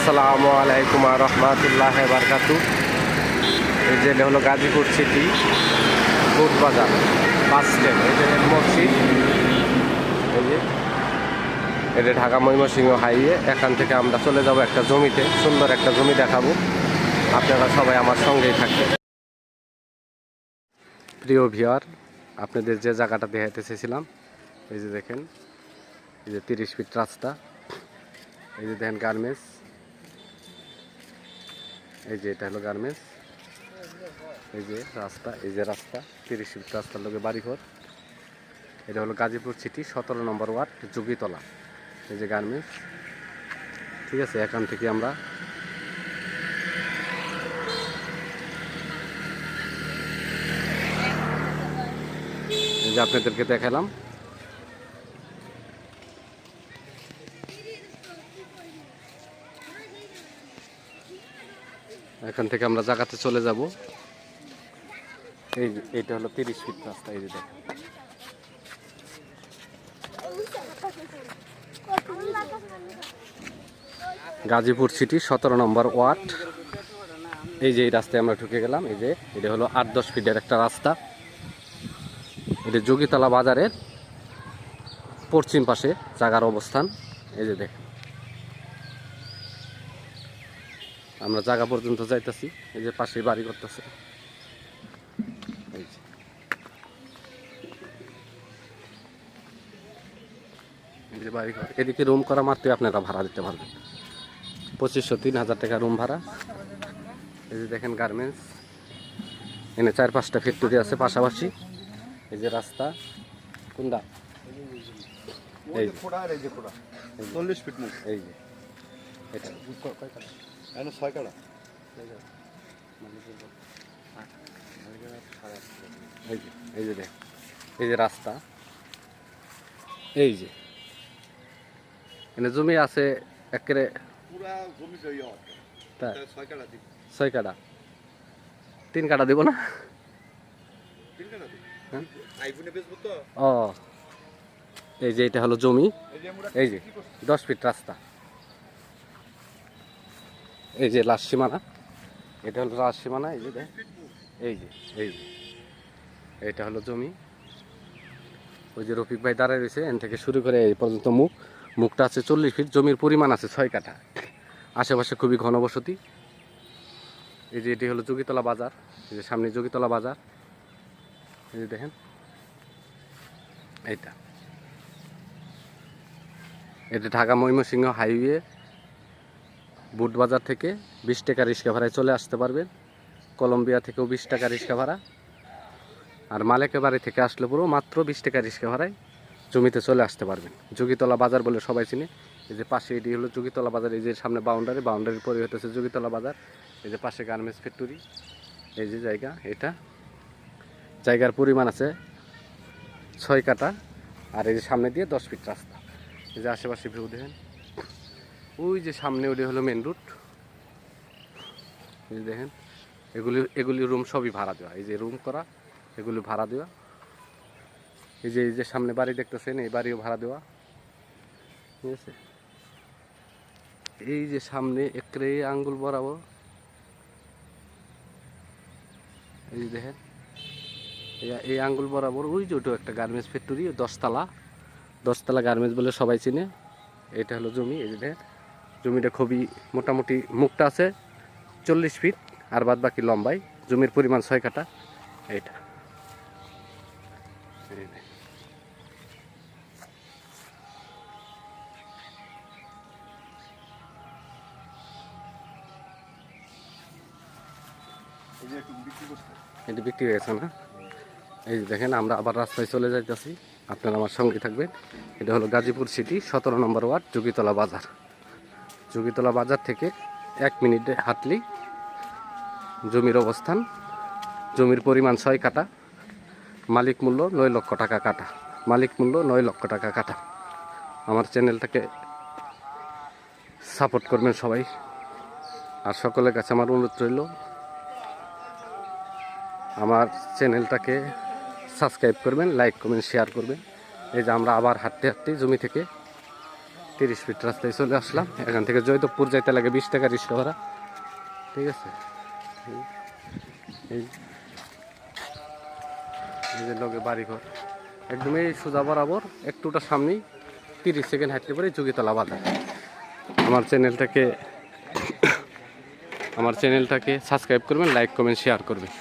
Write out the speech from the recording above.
আসসালামু আলাইকুম রহমতুল্লাহ বারকাতু। এই যে হলো গাজীপুর সিটি বুট বাজার বাস স্ট্যান্ড। এই যে মসজিদ। এই যে এটা ঢাকা ময়মনসিংহ হাইওয়ে। এখান থেকে আমরা চলে যাব একটা জমিতে। সুন্দর একটা জমি দেখাবো। আপনারা সবাই আমার সঙ্গেই থাকবেন। প্রিয় ভিওর আপনাদের যে জায়গাটা দেখাতে চেয়েছিলাম, এই যে দেখেন, এই যে তিরিশ ফিট রাস্তা। এই যে দেখেন গার্মেন্টস। এই যে এটা হলো গার্মেন্টস। এই যে রাস্তা, এই যে রাস্তা, তিরিশ ফিট রাস্তার লোকে বাড়িঘর। এটা হলো গাজীপুর সিটি, সতেরো নম্বর ওয়ার্ড যোগীতলা এই যে গার্মেন্টস। ঠিক আছে, এখান থেকে আমরা যে আপনাদেরকে দেখালাম। এখান থেকে আমরা জায়গাতে চলে যাব। এই যে, এইটা হলো তিরিশ ফিট রাস্তা, এই যে দেখেন গাজীপুর সিটি সতেরো নম্বর ওয়ার্ড। এই যে এই রাস্তায় আমরা ঢুকে গেলাম, এই যে, এটা হলো আট দশ ফিটের একটা রাস্তা। এটা যোগীতলা বাজারের পশ্চিম পাশে জাগার অবস্থান। এই যে দেখেন। আমরা জায়গা পর্যন্ত যাইতেছি। এই যে পাশে বাড়ি করতেছে। এই যে। বাড়ি এদিকে রুম করা মাত্রই আপনারা ভাড়া দিতে পারবেন। পঁচিশশো তিন হাজার টাকা রুম ভাড়া। এই যে দেখেন গার্মেন্টস এখানে চার পাঁচটা ফ্যাক্টরি আছে পাশাপাশি। এই যে রাস্তা। কোনটা? এই যে, এই যে চল্লিশ ফিট এই যে। এটা? এখানে ছয় কাটা এই যে এই যে দেখ এই যে রাস্তা। এই যে। এখানে জমি আছে একেবারে ছয় কাটা তিন কাটা দিব না? হ্যাঁ? ও। এই যে এটা হলো জমি। এই যে দশ ফিট রাস্তা। এই যে লাশ সীমানা। এটা হলো লাশ সীমানা, এই যে এই যে এই যে। এইটা হলো জমি। ওই যে রফিক ভাই দাঁড়ায় রয়েছে, এন থেকে শুরু করে এই পর্যন্ত মুখ। মুখটা আছে চল্লিশ ফিট, জমির পরিমাণ আছে ছয় কাঠা। আশেপাশে খুবই ঘনবসতি। এই যে এটি হলো যোগীতলা বাজার, এই যে সামনে যোগীতলা বাজার। এই যে দেখেন, এইটা। এটা ঢাকা ময়মনসিংহ হাইওয়ে বুট বাজার থেকে বিশ টাকা রিক্সা ভাড়ায় চলে আসতে পারবেন। কলম্বিয়া থেকেও বিশ টাকা রিক্সা ভাড়া। আর মালেকে বাড়ি থেকে আসলে পুরো মাত্র বিশ টাকা রিক্সা ভাড়ায় জমিতে চলে আসতে পারবেন। যোগীতলা বাজার বলে সবাই চিনে। এই যে পাশে এটি হলো যোগীতলা বাজার, এই যে সামনে বাউন্ডারি বাউন্ডারির পরে হতেছে যোগীতলা বাজার। এই যে পাশে গার্মেন্টস ফ্যাক্টরি, এই যে জায়গা, এটা। জায়গার পরিমাণ আছে ছয় কাটা আর এই যে সামনে দিয়ে দশ ফিট রাস্তা। এই যে আশেপাশে ভিউ দেখেন। ওই যে সামনে ওটি হলো মেন রুট এই দেখেন, এগুলি এগুলি রুম সবই ভাড়া দেওয়া। এই যে রুম করা, এগুলি ভাড়া দেওয়া। এই যে এই যে সামনে বাড়ি দেখতেছেন, এই বাড়িও ভাড়া দেওয়া। ঠিক আছে? এই যে সামনে একরে আঙ্গুল বরাবর। এই দেখেন, এই আঙ্গুল বরাবর, ওই যে ওটা একটা গার্মেন্টস ফ্যাক্টরি দশতলা। দশতলা গার্মেন্টস বলে সবাই চিনে। এটা হলো জমি, এই যে দেখেন। জমিটা খুবই মোটামুটি মুখটা আছে, চল্লিশ ফিট, আর বাদ বাকি লম্বাই, জমির পরিমাণ ছয় কাটা এটা এটি বিক্রি গেছে না? এই দেখেন, আমরা আবার রাস্তায় চলে যাইতেছি। আপনারা আমার সঙ্গে থাকবেন। এটা হলো গাজীপুর সিটি, সতেরো নম্বর ওয়ার্ড যোগীতলা বাজার। যোগীতলা বাজার থেকে এক মিনিটে হাঁটলেই জমির অবস্থান, জমির পরিমাণ ছয় কাটা মালিক মূল্য নয় লক্ষ টাকা কাটা মালিক মূল্য নয় লক্ষ টাকা কাটা আমার চ্যানেলটাকে সাপোর্ট করবেন সবাই। আর সকলের কাছে আমার অনুরোধ রইল, আমার চ্যানেলটাকে সাবস্ক্রাইব করবেন, লাইক করবেন, শেয়ার করবেন। এই যে আমরা আবার হাঁটতে হাঁটতে জমি থেকে তিরিশ ফিট রাস্তায় চলে আসলাম। এখান থেকে জয়দেবপুর যাইতে লাগে বিশ টাকা রিক্সা ভাড়া। ঠিক আছে? এই লগে বাড়িঘর। একদম এই সোজা বরাবর, একটুটা সামনেই তিরিশ সেকেন্ড হাঁটলে পরে যোগীতলা বাজার। আমার চ্যানেলটাকে আমার চ্যানেলটাকে সাবস্ক্রাইব করবেন লাইক কমেন্ট শেয়ার করবেন।